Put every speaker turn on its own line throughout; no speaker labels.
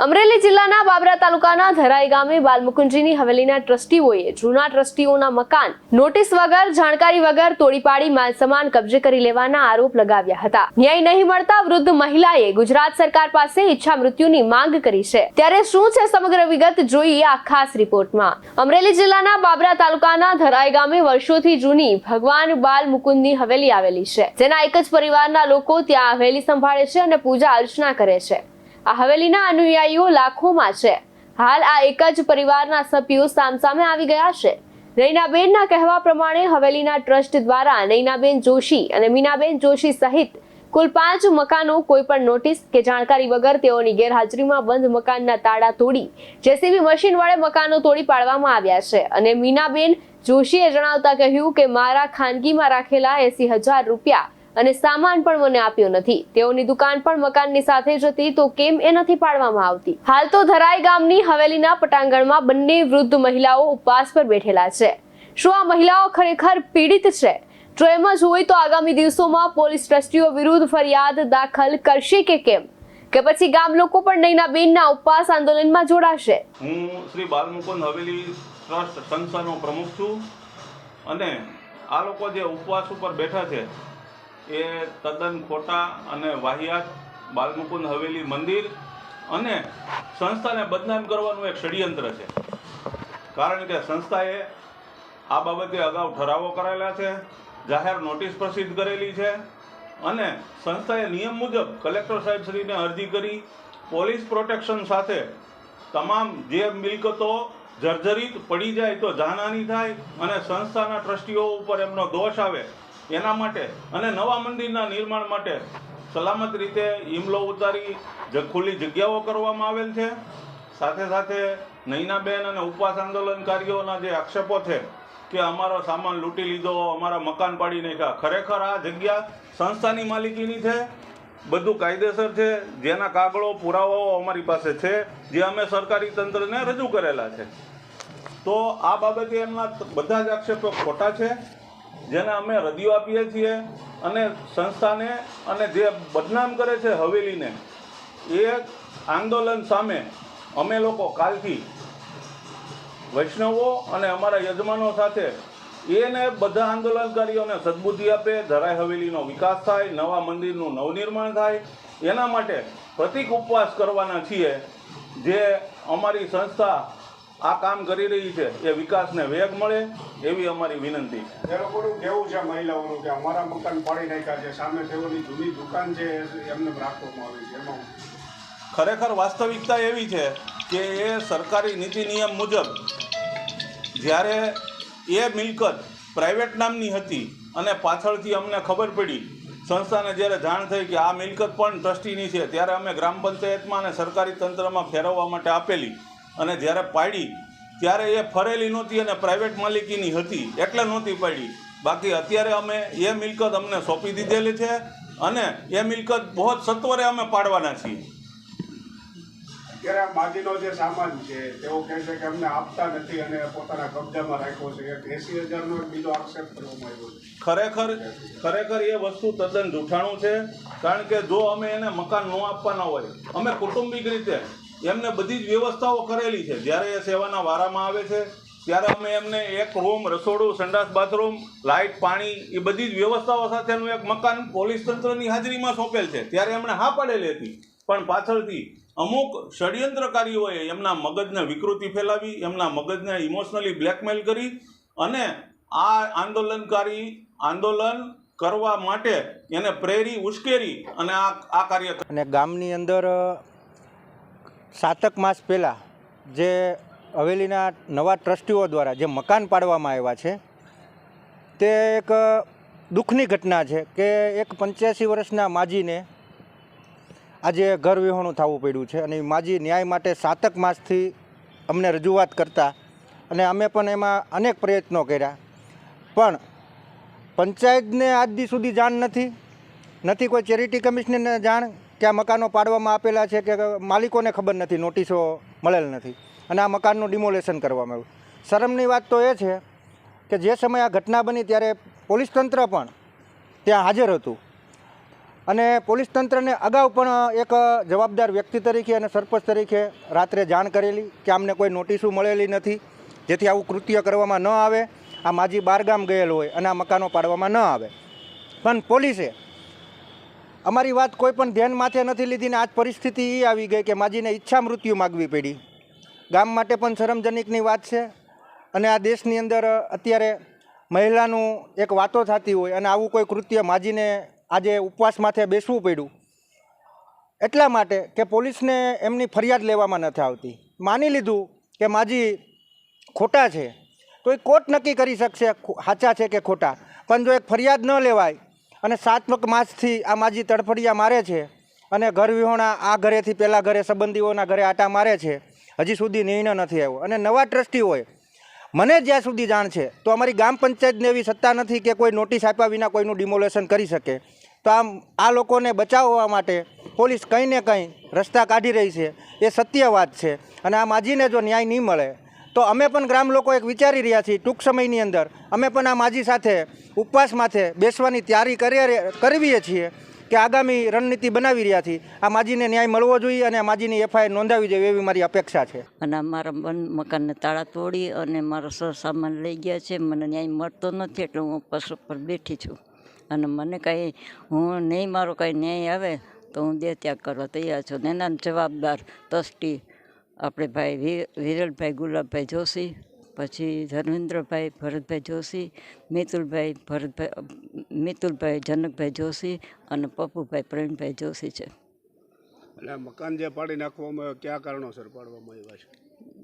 અમરેલી જિલ્લાના બાબરા તાલુકાના ધરાઈ ગામે બાલમુકુંજીની હવેલીના ટ્રસ્ટીઓએ જૂના ટ્રસ્ટીઓના મકાન નોટિસ વગર, જાણકારી વગર તોડી પાડી માલસામાન કબજે કરી લેવાના આરોપ લગાવ્યા હતા. ન્યાય નહીં મળતા વૃદ્ધ મહિલાએ ગુજરાત સરકાર પાસે ઈચ્છા મૃત્યુની માંગ કરી છે. ત્યારે શું છે સમગ્ર વિગત જોઈએ આ ખાસ રિપોર્ટમાં. અમરેલી જિલ્લાના બાબરા તાલુકાના ધરાઈ ગામે વર્ષોથી જૂની ભગવાન બાલ મુકુંદની હવેલી આવેલી છે. જેના એક જ પરિવારના લોકો ત્યાં હવેલી સંભાળે છે અને પૂજા અર્ચના કરે છે. આ હવેલીના અનુયાયીઓ લાખોમાં છે. હાલ આ એક જ પરિવારના સભ્યો સામસામે આવી ગયા છે. નૈનાબેનના કહેવા પ્રમાણે હવેલીના ટ્રસ્ટ દ્વારા નૈનાબેન જોશી અને મીનાબેન જોશી સહિત કુલ પાંચ મકાનો કોઈ પણ નોટિસ કે જાણકારી વગર તેઓની ગેરહાજરીમાં બંધ મકાનના તાળા તોડી જેસીબી મશીન વડે મકાનો તોડી પાડવામાં આવ્યા છે. અને મીનાબેન જોશીએ જણાવતા કહ્યું કે મારા ખાનગીમાં રાખેલા એસી હજાર રૂપિયા અને સામાન પણ મને આપ્યો નથી. તેઓની દુકાન પણ મકાનની સાથે જ હતી, તો કેમ એ નથી પાડવામાં આવતી? હાલ તો ધરાઈ ગામની હવેલીના પટાંગણમાં બંને વૃદ્ધ મહિલાઓ ઉપવાસ પર બેઠેલા છે. શું આ મહિલાઓ ખરેખર પીડિત છે? જો એમ જ હોય તો આગામી દિવસોમાં પોલીસ ટ્રસ્ટીઓ વિરુદ્ધ ફરિયાદ દાખલ કરશે કે કેમ? કે પછી ગામ લોકો પણ નૈનાબેનના ઉપવાસ આંદોલનમાં જોડાશે?
હું શ્રી બાલમુકુંદ હવેલી ટ્રસ્ટ સંસ્થાનો પ્રમુખ છું અને આ લોકો જે ઉપવાસ ઉપર બેઠા છે એ તદ્દન ખોટા અને વાહિયાત બાલમુકુંદ હવેલી મંદિર અને સંસ્થાને બદનામ કરવાનું એક ષડયંત્ર છે. કારણ કે સંસ્થાએ આ બાબતે અગાઉ ઠરાવો કરેલા છે, જાહેર નોટિસ પ્રસિદ્ધ કરેલી છે અને સંસ્થાએ નિયમ મુજબ કલેક્ટર સાહેબ શ્રીને અરજી કરી પોલીસ પ્રોટેક્શન સાથે તમામ જે મિલકતો જર્જરિત પડી જાય તો જાનહાની થાય અને સંસ્થાના ટ્રસ્ટીઓ ઉપર એમનો દોષ આવે એના માટે અને નવા મંદિરના નિર્માણ માટે સલામત રીતે હિમલો ઉતારી ખુલ્લી જગ્યાઓ કરવામાં આવેલ છે. સાથે સાથે નૈનાબેન અને ઉપવાસ આંદોલનકારીઓના જે આક્ષેપો છે કે અમારો સામાન લૂંટી લીધો, અમારા મકાન પાડી નાખ્યા, ખરેખર આ જગ્યા સંસ્થાની માલિકીની છે? બધું કાયદેસર છે. જેના કાગળો, પુરાવાઓ અમારી પાસે છે, જે અમે સરકારી તંત્રને રજૂ કરેલા છે. તો આ બાબતે એમના બધા જ આક્ષેપો ખોટા છે. જેને અમે રદિયો આપીએ છીએ અને સંસ્થાને અને જે બદનામ કરે છે હવેલીને, એ આંદોલન સામે અમે લોકો કાલથી વૈષ્ણવો અને અમારા યજમાનો સાથે એને બધા આંદોલનકારીઓને સદબુદ્ધિ આપે ધરાઈ હવેલીનો વિકાસ થાય, નવા મંદિરનું નવનિર્માણ થાય, એના માટે પ્રતિક ઉપવાસ કરવાના છીએ જે અમારી સંસ્થા આ કામ કરી રહી છે એ વિકાસને વેગ મળે એવી અમારી વિનંતી છે.
એ લોકોનું કેવું છે મહિલાઓનું કે અમારા મકાન પાડી નાખ્યા છે સામે તેઓની જૂની દુકાન છે એમને રાખવામાં આવી છે. એમાં
ખરેખર વાસ્તવિકતા એવી છે કે એ સરકારી નીતિ નિયમ મુજબ જ્યારે એ મિલકત પ્રાઇવેટ નામની હતી અને પાછળથી અમને ખબર પડી સંસ્થાને જ્યારે જાણ થઈ કે આ મિલકત પણ ટ્રસ્ટીની છે ત્યારે અમે ગ્રામ પંચાયતમાં અને સરકારી તંત્રમાં ફેરવવા માટે આપેલી અને જ્યારે પાડી ત્યારે એ ફરેલી નહોતી અને પ્રાઇવેટ માલિકીની હતી એટલે નહોતી પાડી. બાકી અત્યારે અમે એ મિલકત અમને સોંપી દીધેલી છે અને એ મિલકત બહુ જ સત્વરે અમે પાડવાના છીએ.
અત્યારે આ માજીનો જે સામાન છે તેઓ કહે છે કે અમને આપતા નથી અને પોતાના કબજામાં રાખ્યો છે. એક એસી હજારનો બીજો આક્ષેપ કરવામાં આવ્યો છે.
ખરેખર ખરેખર એ વસ્તુ તદ્દન જૂઠાણું છે કારણ કે જો અમે એને મકાન ન આપવાના હોય અમે કુટુંબિક રીતે એમને બધી જ વ્યવસ્થાઓ કરેલી છે. જ્યારે એ સેવાના વારામાં આવે છે, ત્યારે અમે એમને એક રૂમ રસોડું, સંડાસ બાથરૂમ લાઇટ પાણી, એ બધી જ વ્યવસ્થાઓ સાથેનું એક મકાન પોલીસ તંત્રની હાજરીમાં સોંપેલ છે. ત્યારે એમણે હા પાડેલી હતી. પણ પાછળથી અમુક ષડયંત્રકારીઓએ એમના મગજને વિકૃતિ ફેલાવી, એમના મગજને ઇમોશનલી બ્લેકમેલ કરી અને આ આંદોલનકારી આંદોલન કરવા માટે એને પ્રેરી, ઉશ્કેરી અને આ આ કાર્ય
અને ગામની અંદર સાતક માસ પહેલાં જે હવેલીના નવા ટ્રસ્ટીઓ દ્વારા જે મકાન પાડવામાં આવ્યા છે, તે એક દુઃખની ઘટના છે કે એક પંચ્યાસી વર્ષના માજીને આજે ઘર વિહોણું થવું પડ્યું છે અને માજી ન્યાય માટે સાતક માસથી અમને રજૂઆત કરતા અને અમે પણ એમાં અનેક પ્રયત્નો કર્યા. પણ પંચાયતને આજ દી સુધી જાણ નથી નથી કોઈ ચેરિટી કમિશનરને જાણ કે આ મકાનો પાડવામાં આપેલા છે કે માલિકોને ખબર નથી, નોટિસો મળેલ નથી. અને આ મકાનનું ડિમોલેશન કરવામાં આવ્યું. શરમની વાત તો એ છે કે જે સમયે આ ઘટના બની ત્યારે પોલીસ તંત્ર પણ ત્યાં હાજર હતું. અને પોલીસ તંત્રને અગાઉ પણ એક જવાબદાર વ્યક્તિ તરીકે અને સરપંચ તરીકે રાત્રે જાણ કરેલી કે અમને કોઈ નોટિસો મળેલી નથી, જેથી આવું કૃત્ય કરવામાં ન આવે. આ માજી બારગામ ગયેલ હોય અને આ મકાનો પાડવામાં ન આવે. પણ પોલીસે અમારી વાત કોઈ પણ ધ્યાન માથે નથી લીધી ને આજ પરિસ્થિતિ એ આવી ગઈ કે માજીને ઈચ્છા મૃત્યુ માગવી પડી. ગામ માટે પણ શરમજનકની વાત છે અને આ દેશની અંદર અત્યારે મહિલાનું એક વાતો થતી હોય અને આવું કોઈ કૃત્ય માજીને આજે ઉપવાસ માથે બેસવું પડ્યું. એટલા માટે કે પોલીસને એમની ફરિયાદ લેવામાં નથી આવતી. માની લીધું કે માજી ખોટા છે. તો એ કોર્ટ નક્કી કરી શકશે સાચા છે કે ખોટા. પણ જો એક ફરિયાદ ન લેવાય અને સાતમક માસથી આ માજી તડફડિયા મારે છે અને ઘર વિહોણા આ ઘરેથી પહેલાં ઘરે સંબંધીઓના ઘરે આટા મારે છે. હજી સુધી નિર્ણય નથી આવ્યો. અને નવા ટ્રસ્ટી હોય, મને જ્યાં સુધી જાણ છે, તો અમારી ગામ પંચાયતને એવી સત્તા નથી કે કોઈ નોટિસ આપ્યા વિના કોઈનું ડિમોલેશન કરી શકે. તો આમ આ લોકોને બચાવવા માટે પોલીસ કંઈ ને કંઈ રસ્તા કાઢી રહી છે. એ સત્ય વાત છે. અને આ માજીને જો ન્યાય નહીં મળે તો અમે પણ ગ્રામ લોકો એક વિચારી રહ્યા છીએ ટૂંક સમયની અંદર. અમે પણ આ માજી સાથે ઉપવાસ માથે બેસવાની તૈયારી કરી કરવીએ છીએ કે આગામી રણનીતિ બનાવી રહ્યા છીએ. આ માજીને ન્યાય મળવો જોઈએ અને આ માજીની એફઆઈઆર નોંધાવી જોઈએ એવી મારી અપેક્ષા છે.
અને મારા બંધ મકાનને તાળા તોડી અને મારો સર સામાન લઈ ગયા છે. મને ન્યાય મળતો નથી એટલે હું પશુ પર બેઠી છું. અને મને કાંઈ, હું નહીં, મારો કાંઈ ન્યાય આવે તો હું દેહ ત્યાગ કરવા તૈયાર છું. એના જવાબદાર ટ્રસ્ટી આપણે ભાઈ વિરલભાઈ ગુલાબભાઈ જોશી પછી ધર્મેન્દ્રભાઈ ભરતભાઈ જોશી મિતુલભાઈ ભરતભાઈ મિતુલભાઈ જનકભાઈ જોશી અને પપ્પુભાઈ પ્રવીણભાઈ જોશી છે.
આ મકાન જે પાડી નાખવામાં આવ્યો, કયા કારણોસર પાડવામાં આવ્યા છે?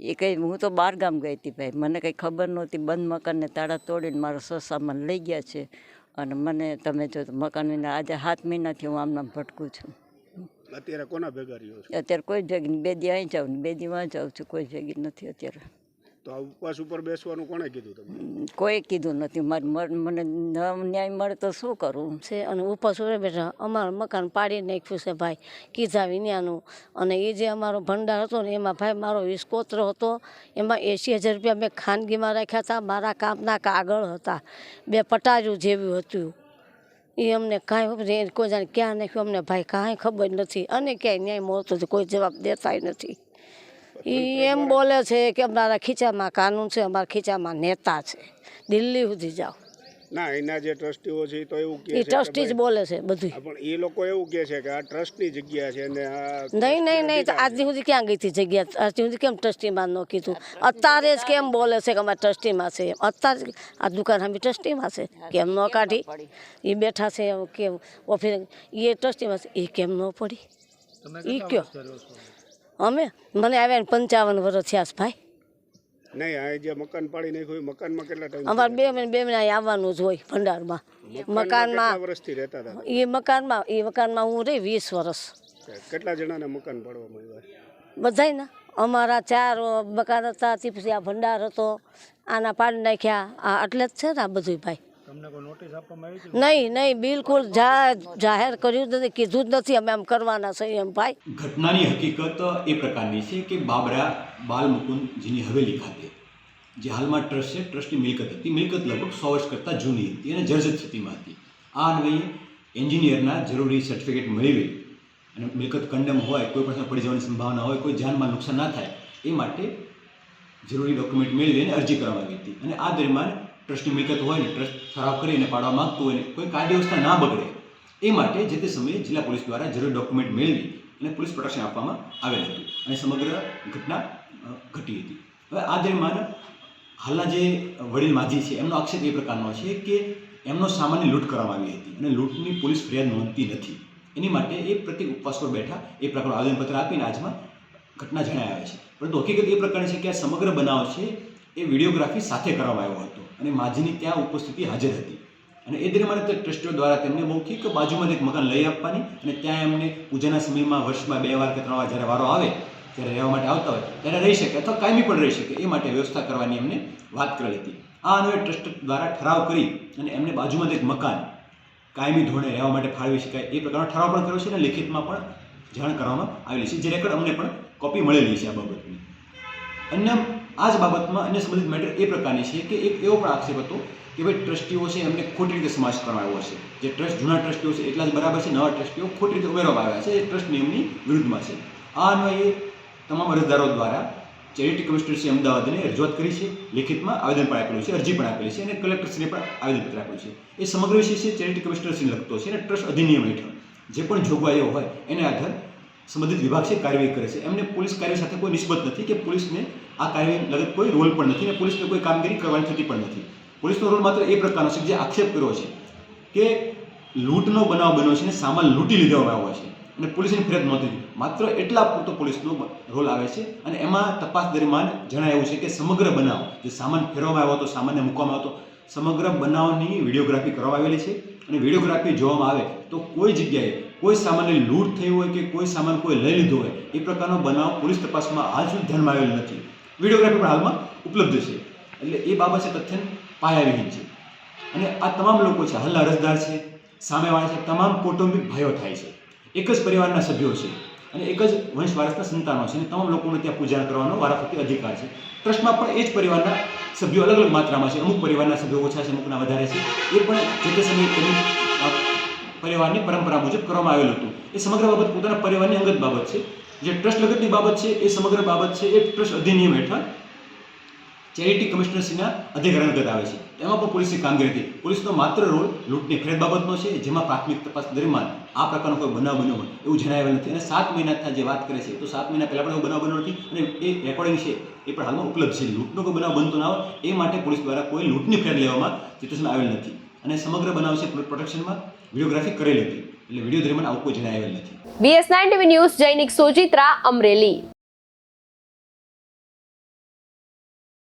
એ કંઈ હું તો બહાર ગામ ગઈ હતી ભાઈ. મને કંઈ ખબર નહોતી બંધ મકાનને તાળા તોડીને મારો સસામાન સામાન લઈ ગયા છે. અને મને તમે જો તો મકાન વિના આજે સાત મહિનાથી હું આમ નામ ભટકું છું.
અત્યારે કોના ભેગા રહ્યો છે?
અત્યારે કોઈ ભેગી બે દી અહીં જાઉં બે દી વાં જાઉં છું. કોઈ ભેગી નથી અત્યારે.
તો આ ઉપવાસ ઉપર બેસવાનું કોણે કીધું તમને?
કોઈ કીધું નથી. મારે મને ન્યાય મળે તો શું કરું?
છે. અને ઉપર સુરે બેઠા. અમારું મકાન પાડી નાખ્યું છે ભાઈ. કીધા વિન્યાનું અને એ જે અમારો ભંડાર હતો ને એમાં ભાઈ મારો વિસ્કોત્ર હતો. એમાં એંસી હજાર રૂપિયા મેં ખાનગીમાં રાખ્યા હતા. મારા કામના કાગળ હતા. બે પટાજું જેવું હતું. એ અમને કાંઈ ખબર કોઈ જાણે ક્યાં નાખ્યું, અમને ભાઈ કાંઈ ખબર નથી. અને ક્યાંય ન્યાય મળતો નથી કોઈ જવાબ દેતાય નથી. એ એમ બોલે છે કે અમારા ખીચામાં કાનૂન છે, અમારા ખીચામાં નેતા છે. દિલ્હી સુધી જાઓ.
ના એના જે ટ્રસ્ટીઓ છે એ તો એવું કહે છે કે
ટ્રસ્ટી જ બોલે છે બધું
પણ એ લોકો એવું કહે છે કે આ ટ્રસ્ટની જગ્યા છે અને આ
નહીં નહીં નહીં તો આજ સુધી ક્યાં ગઈ હતી જગ્યા? આજ સુધી કેમ ટ્રસ્ટીમાં ન કીધું? અત્યારે જ કેમ બોલે છે કે અમારે ટ્રસ્ટીમાં છે? અત્યારે આ દુકાન અમે ટ્રસ્ટીમાં છે? કેમ ન કાઢી? એ બેઠા છે કે કેમ? ઓફિસ એ ટ્રસ્ટીમાં છે? એ કેમ ન પડી? એ કયો? અમે? મને આવ્યા પંચાવન વર્ષ થયા ભાઈ.
નહીં આ જે મકાન પાડી નાખ્યું એ મકાનમાં કેટલા ટાઈમ
અમારે બે મહિને બે મહિને આવવાનું જ હોય ભંડારમાં. મકાનમાં
વર્ષથી રહેતા હતા
એ મકાનમાં એ મકાનમાં હું રહી વીસ વર્ષ.
કેટલા જણાને મકાન પાડવામાં આવ્યા
બધાય અમારા ચાર મકાન હતા તે પછી આ ભંડાર હતો આના પાડી નાખ્યા. આ એટલે જ છે ને આ બધું ભાઈ. નહીં નહીં બિલકુલ જાહેર કર્યું નથી કીધું જ નથી અમે આમ કરવાના છે એમ ભાઈ.
ઘટનાની હકીકત એ પ્રકારની છે કે બાબરા બાલ હવેલી ખાતે જે હાલમાં ટ્રસ્ટ છે ટ્રસ્ટની મિલકત હતી મિલકત લગભગ સો વર્ષ કરતાં જૂની હતી અને જર્જર સ્થિતિમાં હતી. આ અન્વયે એન્જિનિયરના જરૂરી સર્ટિફિકેટ મેળવી અને મિલકત કંડમ હોય કોઈ પણ પડી જવાની સંભાવના હોય કોઈ જાનમાં નુકસાન ના થાય એ માટે જરૂરી ડોક્યુમેન્ટ મેળવી અને અરજી કરવામાં આવી હતી. અને આ દરમિયાન ટ્રસ્ટની મિલકત હોય ને ટ્રસ્ટ ઠરાવ કરીને પાડવા માગતું હોય ને કોઈ કાયદે ના બગડે. એ માટે જે તે સમયે જિલ્લા પોલીસ દ્વારા જરૂરી ડોક્યુમેન્ટ મેળવી અને પોલીસ પ્રોટેક્શન આપવામાં આવેલ હતું અને સમગ્ર ઘટના ઘટી હતી. હવે આ દરમિયાન હાલના જે વડીલ માજી છે, એમનો આક્ષેપ એ પ્રકારનો છે કે એમનો સામાન્ય લૂંટ કરવામાં આવી હતી અને લૂંટની પોલીસ ફરિયાદ નોંધતી નથી. એની માટે એ પ્રત્યેક ઉપવાસ પર બેઠા એ પ્રકારનું આવેદનપત્ર આપીને આજમાં ઘટના જણાય આવે છે. પરંતુ હકીકત એ પ્રકારની છે કે આ સમગ્ર બનાવ છે એ વિડીયોગ્રાફી સાથે કરવામાં આવ્યો હતો અને માજીની ત્યાં ઉપસ્થિતિ હાજર હતી. અને એ દરમિયાન ટ્રસ્ટીઓ દ્વારા તેમને મૌખિક બાજુમાં એક મકાન લઈ આપવાની અને ત્યાં એમને પૂજાના સમયમાં વર્ષમાં બે વાર કે ત્રણ વાર જ્યારે વારો આવે, ત્યારે રહેવા માટે આવતા હોય, ત્યારે રહી શકે અથવા કાયમી પણ રહી શકે એ માટે વ્યવસ્થા કરવાની એમને વાત કરેલી હતી. આ અન્વયે ટ્રસ્ટ દ્વારા ઠરાવ કરી અને એમને બાજુમાં એક મકાન કાયમી ધોરણે રહેવા માટે ફાળવી શકાય એ પ્રકારનો ઠરાવ પણ કર્યો છે અને લેખિતમાં પણ જાણ કરવામાં આવેલી છે, જે રેકોર્ડ અમને પણ કોપી મળેલી છે આ બાબતની. અન્ય આ જ બાબતમાં અન્ય સંબંધિત મેટર એ પ્રકારની છે કે એક એવો પણ આક્ષેપ હતો કે ભાઈ ટ્રસ્ટીઓ છે એમને ખોટી રીતે સમાજ કરવામાં આવ્યો છે. જે ટ્રસ્ટ જૂના ટ્રસ્ટીઓ છે એટલા જ બરાબર છે, નવા ટ્રસ્ટીઓ ખોટી રીતે ઉમેરવામાં આવ્યા છે, એ ટ્રસ્ટ નિયમની વિરુદ્ધમાં છે. આ અન્વયે તમામ અરજદારો દ્વારા ચેરિટી કમિશનરશ્રી અમદાવાદને રજૂઆત કરી છે, લેખિતમાં આવેદન પણ આપેલું છે, અરજી પણ આપેલી છે અને કલેક્ટરશ્રીને પણ આવેદનપત્ર આપ્યું છે. એ સમગ્ર વિષય છે, ચેરિટી કમિશનરશ્રીને લગતો છે અને ટ્રસ્ટ અધિનિયમ હેઠળ જે પણ જોગવાઈઓ હોય, એને આધાર સંબંધિત વિભાગ છે, કાર્યવાહી કરે છે. એમને પોલીસ કાર્ય સાથે કોઈ નિસ્બત નથી કે પોલીસને આ કાયમી લગત કોઈ રોલ પણ નથી અને પોલીસને કોઈ કામગીરી કરવાની થતી પણ નથી. પોલીસનો રોલ માત્ર એ પ્રકારનો છે જે આક્ષેપ કર્યો છે કે લૂંટનો બનાવ બન્યો છે અને સામાન લૂંટી લીધવામાં આવ્યો છે અને પોલીસની ફરિયાદ નહોતી માત્ર એટલા પૂરતો પોલીસનો રોલ આવે છે અને એમાં તપાસ દરમિયાન જણાયું છે કે સમગ્ર બનાવ જે સામાન ફેરવવામાં આવ્યો હતો, સામાનને મૂકવામાં આવ્યો હતો, સમગ્ર બનાવની વિડીયોગ્રાફી કરવામાં આવેલી છે અને વિડીયોગ્રાફી જોવામાં આવે તો કોઈ જગ્યાએ કોઈ સામાનની લૂંટ થઈ હોય કે કોઈ સામાન કોઈ લઈ લીધો હોય એ પ્રકારનો બનાવ પોલીસ તપાસમાં હાલ સુધી ધ્યાનમાં આવેલ નથી. વિડીયોગ્રાફી પણ હાલમાં ઉપલબ્ધ છે. એટલે એ બાબત છે તથ્યન પાયાવિહીન છે. અને આ તમામ લોકો છે, હાલના અરજદાર છે, સામેવાળા છે, તમામ કૌટુંબિક ભાઈઓ થાય છે. એક જ પરિવારના સભ્યો છે અને એક જ વંશ વારસના સંતાનો છે અને તમામ લોકોને ત્યાં પૂજા કરવાનો, વારાફરતી અધિકાર છે. ટ્રસ્ટમાં પણ એ જ પરિવારના સભ્યો અલગ અલગ માત્રામાં છે. અમુક પરિવારના સભ્યો ઓછા છે, અમુકના વધારે છે. એ પણ જે તે સમયે તેની પરિવારની પરંપરા મુજબ કરવામાં આવેલું હતું. એ સમગ્ર બાબત પોતાના પરિવારની અંગત બાબત છે. જે ટ્રસ્ટ લગતની બાબત છે, એ સમગ્ર બાબત છે, એ ટ્રસ્ટ અધિનિયમ હેઠળ ચેરિટી કમિશનરશ્રીના અધિકાર અંતર્ગત આવે છે. એમાં પણ પોલીસની કામગીરી હતી. પોલીસનો માત્ર રોલ લૂંટની ફરિયાદ બાબતનો છે, જેમાં પ્રાથમિક તપાસ દરમિયાન આ પ્રકારનો કોઈ બનાવ બન્યો હોય એવું જણાવેલ નથી. અને સાત મહિનાના જે વાત કરે છે, તો સાત મહિના પહેલાં પણ એવો બનાવ બન્યો નથી અને એ રેકોર્ડિંગ છે, એ પણ હાલમાં ઉપલબ્ધ છે. લૂંટનો કોઈ બનાવ બનતો ના હોય, એ માટે પોલીસ દ્વારા કોઈ લૂંટની ફરિયાદ લેવામાં સિચ્યુએશન આવેલ નથી. અને સમગ્ર બનાવ છે પ્રોટેક્શનમાં વિડીયોગ્રાફી કરેલી હતી. એટલે વીડિયો દરમિયાન આવું કોઈ જણાવેલ નથી.
BS nine TV news Jainik Sojitra Amreli.